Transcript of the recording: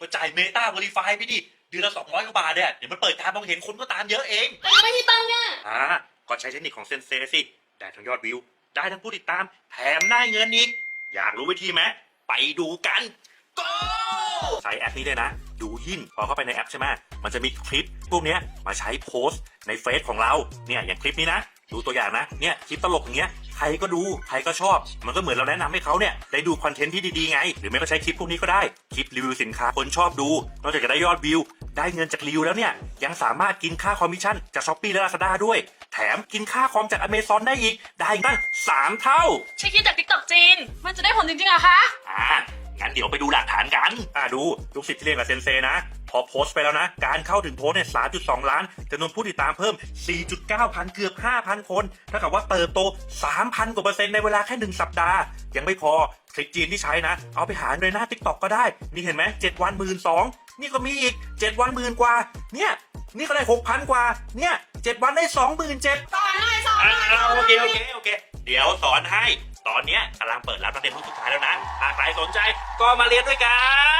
ก็จ่ายเมตาบริฟายไปดิเดือนละ200กว่าบาทเนี่ยเดี๋ยวมันเปิดการมองเห็นคนก็ตามเยอะเองแต่ยังไม่มีตังค์เนี่ยอ่าก็ใช้เทคนิคของเซนเซสิได้ทั้งยอดวิว ได้ทั้งผู้ติดตามแถมได้เงินอีกอยากรู้วิธีไหมไปดูกัน go ใช้แอปนี้เลยนะ ดูยิ่งพอเข้าไปในแอปใช่ไหมมันจะมีคลิปพวกเนี้ยมาใช้โพสต์ในเฟซของเราเนี่ยอย่างคลิปนี้นะ ดูตัวอย่างนะเนี่ยคลิปตลกอย่างเงี้ยใครก็ดู ใครก็ชอบ มันก็เหมือนเราแนะนำให้เขาเนี่ยได้ดูคอนเทนต์ที่ดีๆไง หรือไม่ก็ใช้คลิปพวกนี้ก็ได้ คลิปรีวิวสินค้าคนชอบดู นอกจากจะได้ยอดวิว ได้เงินจากรีวิวแล้วเนี่ย ยังสามารถกินค่าคอมมิชชั่นจากช้อปปี้และลาซาด้าด้วย แถมกินค่าคอมจากอเมซอนได้อีก ได้ตั้งสามเท่า ใช่คิดจากทิกตอกจีน มันจะได้ผลจริงๆเหรอคะ อ่างั้น เดี๋ยวไปดูหลักฐานกัน อ่าดูลูกศิษย์ที่เรียนกับเซนเซนะ พอโพสต์ไปแล้วนะ การเข้าถึงโพสต์เนี่ย 3.2 ล้านจำนวนผู้ติดตามเพิ่ม 4.9 พันเกือบ 5,000 คนเท่ากับว่าเติบโต 3,000 กว่าเปอร์เซ็นต์ในเวลาแค่หนึ่งสัปดาห์ ยังไม่พอคลิกจีนที่ใช้นะ เอาไปหารในหน้าทิกตอกก็ได้ นี่เห็นไหม7วันหมื่นสองนี่ก็มีอีก 7 วันหมื่นกว่า เนี่ยนี่ก็ได้ 6,000 กว่า เนี่ย7วันได้ 27,000สอนหน่อยสอนหอ่าน่อยโอเคโอเคโอเค เดี๋ยวสอนให้ตอน เนี้ยกำลังเปิดรับนักเรียนรุ่นสุดท้ายแล้วนะหากใครสนใจก็มาเรียนด้วยกัน